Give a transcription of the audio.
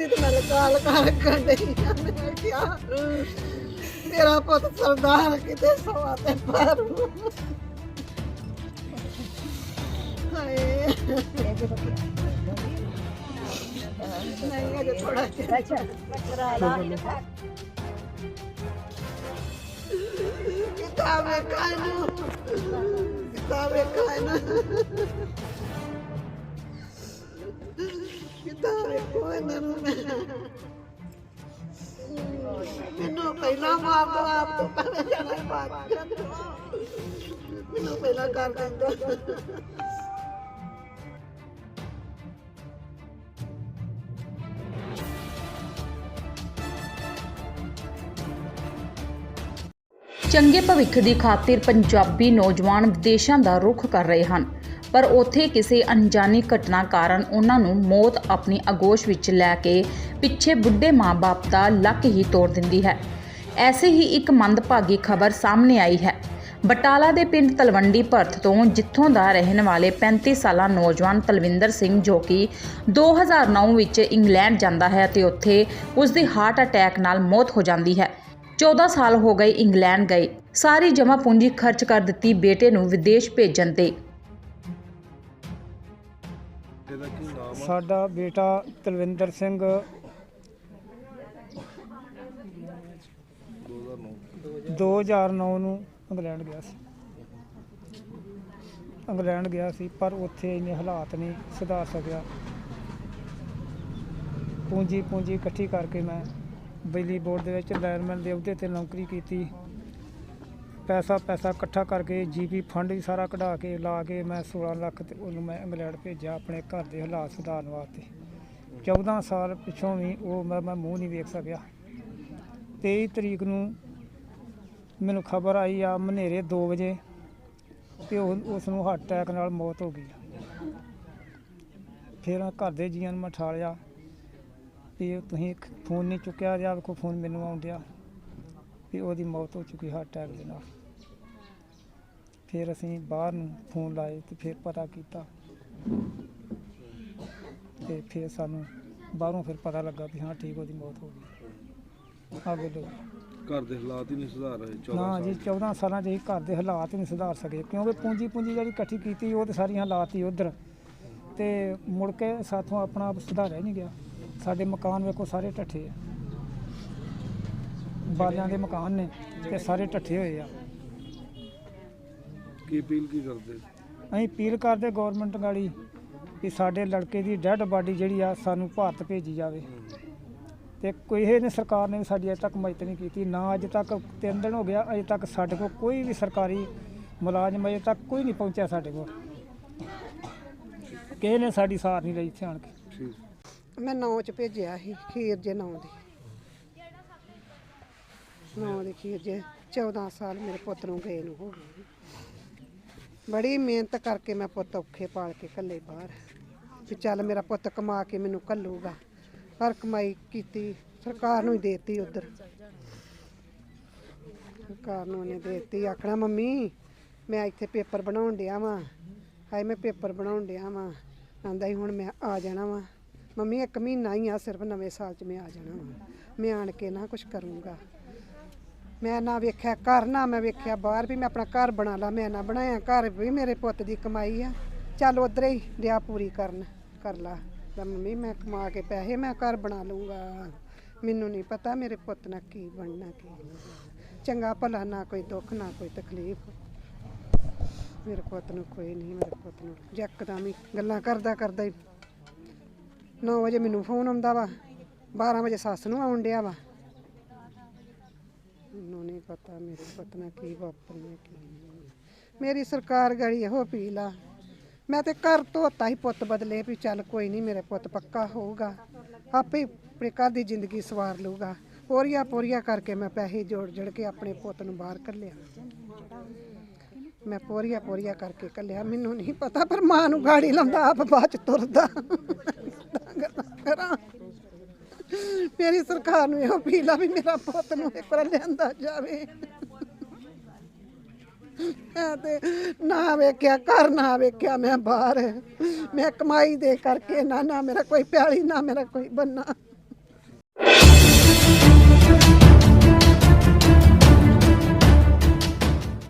ਦੀ ਤੇ ਮੈਂ ਲਗਾ ਲਗਾ ਰੱਖਣ ਡਈ ਆ। ਮੈਂ ਕਿਹਾ ਮੇਰਾ ਪੁੱਤ ਸਰਦਾਰ ਕਿਤੇ ਸਵਾ ਤੇ ਪਰ। ਹਾਏ। ਨਹੀਂ ਅਜੇ ਥੋੜਾ ਚਿਰ ਕਿਤਾਬੇ ਕਾਨੂੰ ਕਿਤਾਬੇ ਕਾਨੂੰ ਕਿਤਾਬੇ ਕੋਈ ਨਾ ਨੂੰ ਮੈਨੂੰ ਪਹਿਲਾਂ ਮਾਰ ਦੋ ਆਪ ਤੋਂ ਪਹਿਲਾਂ ਜਾਣਾ ਬਾਤ ਮੈਨੂੰ ਪਹਿਲਾਂ ਕਰ ਦਿੰਦਾ। ਚੰਗੇ ਭਵਿੱਖ ਦੀ ਖਾਤਰ ਪੰਜਾਬੀ ਨੌਜਵਾਨ ਵਿਦੇਸ਼ਾਂ ਦਾ ਰੁਖ ਕਰ ਰਹੇ ਹਨ। ਪਰ ਉੱਥੇ ਕਿਸੇ ਅਣਜਾਣੀ ਘਟਨਾ ਕਾਰਨ ਉਹਨਾਂ ਨੂੰ ਮੌਤ ਆਪਣੀ ਅਗੋਸ਼ ਵਿੱਚ ਲੈ ਕੇ ਪਿੱਛੇ ਬੁੱਢੇ ਮਾਂ-ਬਾਪ ਦਾ ਲੱਕ ਹੀ ਤੋੜ ਦਿੰਦੀ ਹੈ। ਐਸੇ ਹੀ ਇੱਕ ਮੰਦਭਾਗੀ ਖਬਰ ਸਾਹਮਣੇ ਆਈ ਹੈ। ਬਟਾਲਾ ਦੇ ਪਿੰਡ ਤਲਵੰਡੀ ਭਰਤ ਤੋਂ ਜਿੱਥੋਂ ਦਾ ਰਹਿਣ ਵਾਲੇ 35 ਸਾਲਾ ਨੌਜਵਾਨ ਤਲਵਿੰਦਰ ਸਿੰਘ ਜੋ ਕਿ 2009 ਵਿੱਚ ਇੰਗਲੈਂਡ ਜਾਂਦਾ ਹੈ ਤੇ ਉੱਥੇ ਉਸ ਦੀ ਹਾਰਟ ਅਟੈਕ ਨਾਲ ਮੌਤ ਹੋ ਜਾਂਦੀ ਹੈ। 14 ਸਾਲ ਹੋ ਗਏ ਇੰਗਲੈਂਡ ਗਏ। ਸਾਰੀ ਜਮ੍ਹਾਂ ਪੂੰਜੀ ਖਰਚ ਕਰ ਦਿੱਤੀ ਬੇਟੇ ਨੂੰ ਵਿਦੇਸ਼ ਭੇਜਣ ਤੇ। ਸਾਡਾ ਬੇਟਾ ਤਲਵਿੰਦਰ ਸਿੰਘ 2009 2009 ਨੂੰ ਇੰਗਲੈਂਡ ਗਿਆ ਸੀ। ਇੰਗਲੈਂਡ ਗਿਆ ਸੀ, ਪਰ ਉੱਥੇ ਇੰਨੇ ਹਾਲਾਤ ਨਹੀਂ ਸੁਧਾਰ ਸਕਿਆ। ਪੂੰਜੀ ਪੂੰਜੀ ਇਕੱਠੀ ਕਰਕੇ ਮੈਂ ਬਿਜਲੀ ਬੋਰਡ ਦੇ ਵਿੱਚ ਲਾਇਰਮੈਨ ਦੇ ਅਹੁਦੇ ਤੇ ਨੌਕਰੀ ਕੀਤੀ। ਪੈਸਾ ਪੈਸਾ ਇਕੱਠਾ ਕਰਕੇ ਜੀਪੀ ਫੰਡ ਵੀ ਸਾਰਾ ਕਢਾ ਕੇ ਲਾ ਕੇ ਮੈਂ 16 ਲੱਖ ਤੇ ਉਹਨੂੰ ਮੈਂ ਇੰਗਲੈਂਡ ਭੇਜਿਆ ਆਪਣੇ ਘਰ ਦੇ ਹਾਲਾਤ ਸੁਧਾਰਨ ਵਾਸਤੇ। 14 ਸਾਲ ਪਿੱਛੋਂ ਵੀ ਉਹ ਮੈਂ ਮੈਂ ਮੂੰਹ ਨਹੀਂ ਵੇਖ ਸਕਿਆ। 23 ਤਰੀਕ ਨੂੰ ਮੈਨੂੰ ਖਬਰ ਆਈ ਆ ਮਨੇਰੇ 2 ਵਜੇ ਕਿ ਉਸ ਨੂੰ ਹਾਰਟ ਅਟੈਕ ਨਾਲ ਮੌਤ ਹੋ ਗਈ। ਫਿਰ ਘਰ ਦੇ ਜੀਆਂ ਨੂੰ ਮੈਂ ਠਾਲਿਆ। ਵੀ ਇਹ ਤੁਸੀਂ ਫੋਨ ਨਹੀਂ ਚੁੱਕਿਆ ਜਾਂ ਕੋ ਫੋਨ ਮੈਨੂੰ ਆਉਣ ਡਿਆ ਵੀ ਉਹਦੀ ਮੌਤ ਹੋ ਚੁੱਕੀ ਹਾਰਟ ਅਟੈਕ ਦੇ ਨਾਲ। ਫਿਰ ਅਸੀਂ ਬਾਹਰ ਨੂੰ ਫੋਨ ਲਾਏ ਤੇ ਫਿਰ ਪਤਾ ਕੀਤਾ ਤੇ ਫਿਰ ਸਾਨੂੰ ਬਾਹਰੋਂ ਫਿਰ ਪਤਾ ਲੱਗਾ ਵੀ ਹਾਂ ਠੀਕ ਉਹਦੀ ਮੌਤ ਹੋ ਗਈ। ਆ ਵੇਲੋ ਘਰ ਦੇ ਹਾਲਾਤ ਹੀ ਨਹੀਂ ਸੁਧਾਰ ਰਹੇ 14 ਨਾ ਸਾਲ ਜੀ 14 ਸਾਲਾਂ 'ਚ ਅਸੀਂ ਘਰ ਦੇ ਹਾਲਾਤ ਹੀ ਨਹੀਂ ਸੁਧਾਰ ਸਕੇ ਕਿਉਂਕਿ ਪੂੰਜੀ ਪੂੰਜੀ ਜਿਹੜੀ ਇਕੱਠੀ ਕੀਤੀ ਉਹ ਤੇ ਸਾਰੀ ਹਾਲਾਤ ਹੀ ਉਧਰ। ਤੇ ਮੁੜ ਕੇ ਸਾਥੋਂ ਆਪਣਾ ਆਪ ਸੁਧਾਰਿਆ ਨਹੀਂ ਗਿਆ। ਸਾਡੇ ਮਕਾਨ ਵੇਖੋ ਸਾਰੇ ਢੱਠੇ ਆ। ਬਾਲਿਆਂ ਦੇ ਮਕਾਨ ਨੇ ਤੇ ਸਾਰੇ ਢੱਠੇ ਹੋਏ ਆ। ਕੀ ਅਪੀਲ ਕੀ ਕਰਦੇ? ਅਸੀਂ ਅਪੀਲ ਕਰਦੇ ਗਵਰਨਮੈਂਟ ਗਾੜੀ ਕਿ ਸਾਡੇ ਲੜਕੇ ਦੀ ਡੈੱਡ ਬਾਡੀ ਜਿਹੜੀ ਆ ਸਾਨੂੰ ਭਾਰਤ ਭੇਜੀ ਜਾਵੇ। ਤੇ ਕੋਈ ਇਹ ਨੇ ਸਰਕਾਰ ਨੇ ਸਾਡੀ ਅਜੇ ਤੱਕ ਮਦਦ ਨਹੀਂ ਕੀਤੀ। ਨਾ ਅਜੇ ਤੱਕ ਤਿੰਨ ਦਿਨ ਹੋ ਗਿਆ ਅਜੇ ਤੱਕ ਸਾਡੇ ਕੋਲ ਕੋਈ ਵੀ ਸਰਕਾਰੀ ਮੁਲਾਜ਼ਮ ਅਜੇ ਤੱਕ ਕੋਈ ਨਹੀਂ ਪਹੁੰਚਿਆ ਸਾਡੇ ਕੋਲ। ਕਿਸੇ ਨੇ ਸਾਡੀ ਸਾਰ ਨਹੀਂ ਲਈ ਇੱਥੇ ਆਣ ਕੇ। ਠੀਕ। ਮੈਂ ਨੌ ਚ ਭੇਜਿਆ ਸੀ, ਖੀਰ ਜੇ ਨੌ ਦੀ। ਨੌ ਦੀ ਖੀਰ ਜੇ 14 ਸਾਲ ਮੇਰੇ ਪੁੱਤ ਨੂੰ ਗਏ ਨੂੰ ਹੋ ਗਏ ਬੜੀ ਮਿਹਨਤ ਕਰਕੇ ਮੈਂ ਪੁੱਤ ਔਖੇ ਪਾਲ ਕੇ ਕੱਲੇ ਬਾਹਰ। ਵੀ ਚੱਲ ਮੇਰਾ ਪੁੱਤ ਕਮਾ ਕੇ ਮੈਨੂੰ ਕੱਲੂਗਾ ਪਰ ਕਮਾਈ ਕੀਤੀ, ਸਰਕਾਰ ਨੂੰ ਹੀ ਦੇਤੀ ਉਧਰ। ਸਰਕਾਰ ਨੂੰ ਉਹਨੇ ਦੇਤੀ, ਆਖਣਾ, ਮੰਮੀ, ਮੈਂ ਇੱਥੇ ਪੇਪਰ ਬਣਾਉਣ ਡਿਆ ਵਾਂ। ਹਾਏ, ਮੈਂ ਪੇਪਰ ਬਣਾਉਣ ਡਿਆ ਵਾਂ। ਆਂਦਾ ਹੀ ਹੁਣ ਮੈਂ ਆ ਜਾਣਾ ਵਾਂ। ਮੰਮੀ, ਇੱਕ ਮਹੀਨਾ ਹੀ ਆ, ਸਿਰਫ ਨਵੇਂ ਸਾਲ 'ਚ ਮੈਂ ਆ ਜਾਣਾ ਵਾਂ। ਮੈਂ ਆਣ ਕੇ ਨਾ ਕੁਝ ਕਰੂੰਗਾ। ਮੈਂ ਨਾ ਵੇਖਿਆ ਘਰ, ਨਾ ਮੈਂ ਵੇਖਿਆ ਬਾਹਰ ਵੀ ਮੈਂ ਆਪਣਾ ਘਰ ਬਣਾ ਲਾ, ਮੈਂ ਨਾ ਬਣਾਇਆ। ਘਰ ਵੀ ਮੇਰੇ ਪੁੱਤ ਦੀ ਕਮਾਈ ਆ। ਚੱਲ ਉਧਰ ਹੀ ਦਿਆ ਪੂਰੀ ਕਰਨ, ਕਰ ਲਾ। ਤਾਂ ਮੰਮੀ, ਮੈਂ ਕਮਾ ਕੇ ਪੈਸੇ ਮੈਂ ਘਰ ਬਣਾ ਲੂੰਗਾ ਮੈਨੂੰ ਨਹੀਂ ਪਤਾ ਮੇਰੇ ਪੁੱਤ ਨਾਲ ਕੀ ਬਣਨਾ, ਕੀ ਨਹੀਂ। ਚੰਗਾ ਭਲਾ ਨਾ ਕੋਈ ਦੁੱਖ, ਨਾ ਕੋਈ ਤਕਲੀਫ। ਮੇਰੇ ਪੁੱਤ ਨੂੰ ਕੋਈ ਨਹੀਂ, ਮੇਰੇ ਪੁੱਤ ਨੂੰ। ਯਕਦਮ ਹੀ ਗੱਲਾਂ ਕਰਦਾ ਕਰਦਾ ਹੀ 9 ਵਜੇ ਮੈਨੂੰ ਫੋਨ ਆਉਂਦਾ ਵਾ 12 ਵਜੇ ਸੱਸ ਨੂੰ ਆਉਣ ਡਿਆ ਵਾ। ਮੈਨੂੰ ਨਹੀਂ ਪਤਾ ਮੇਰੇ ਪੁੱਤ ਕੀ ਵਾਪਰਨਾ ਕੀ ਨਹੀਂ। ਮੇਰੀ ਸਰਕਾਰ ਗੜੀ ਇਹੋ ਅਪੀਲ ਆ। ਮੈਂ ਤੇ ਘਰ ਧੋਤਾ ਹੀ ਪੁੱਤ ਬਦਲੇ ਵੀ ਚੱਲ ਕੋਈ ਨਹੀਂ, ਮੇਰੇ ਪੁੱਤ ਪੱਕਾ ਹੋਊਗਾ। ਆਪੇ ਹੀ ਆਪਣੇ ਘਰ ਦੀ ਜ਼ਿੰਦਗੀ ਸਵਾਰ ਲਊਗਾ। ਪੋਰੀਆਂ ਪੋਰੀਆਂ ਕਰਕੇ ਮੈਂ ਪੈਸੇ ਜੋੜ ਜੜ ਕੇ ਆਪਣੇ ਪੁੱਤ ਨੂੰ ਬਾਹਰ ਕੱਢਿਆ। ਮੈਂ ਪੋਰੀਆਂ ਪੋਰੀਆਂ ਕਰਕੇ ਕੱਲਿਆ ਮੈਨੂੰ ਨਹੀਂ ਪਤਾ ਪਰ ਮਾਂ ਨੂੰ ਗਾੜੀ ਲਾਉਂਦਾ, ਆਪ ਬਾਅਦ ਚ ਤੁਰਦਾ। ਕਰਾਂ। ਮੇਰੀ ਸਰਕਾਰ ਨੂੰ ਇਹ ਅਪੀਲ ਆ ਵੀ ਮੇਰਾ ਪੁੱਤ ਨੂੰ ਇੱਕ ਵਾਰ ਲਿਆਂਦਾ ਜਾਵੇ। ਮੈਂ ਤੇ ਨਾ ਵੇਖਿਆ, ਘਰ ਨਾ ਵੇਖਿਆ ਮੈਂ ਬਾਹਰ। ਮੈਂ ਕਮਾਈ ਦੇ ਕਰਕੇ ਨਾ ਨਾ ਮੇਰਾ ਕੋਈ ਪਿਆਲੀ, ਨਾ ਮੇਰਾ ਕੋਈ ਬੰਨਾ।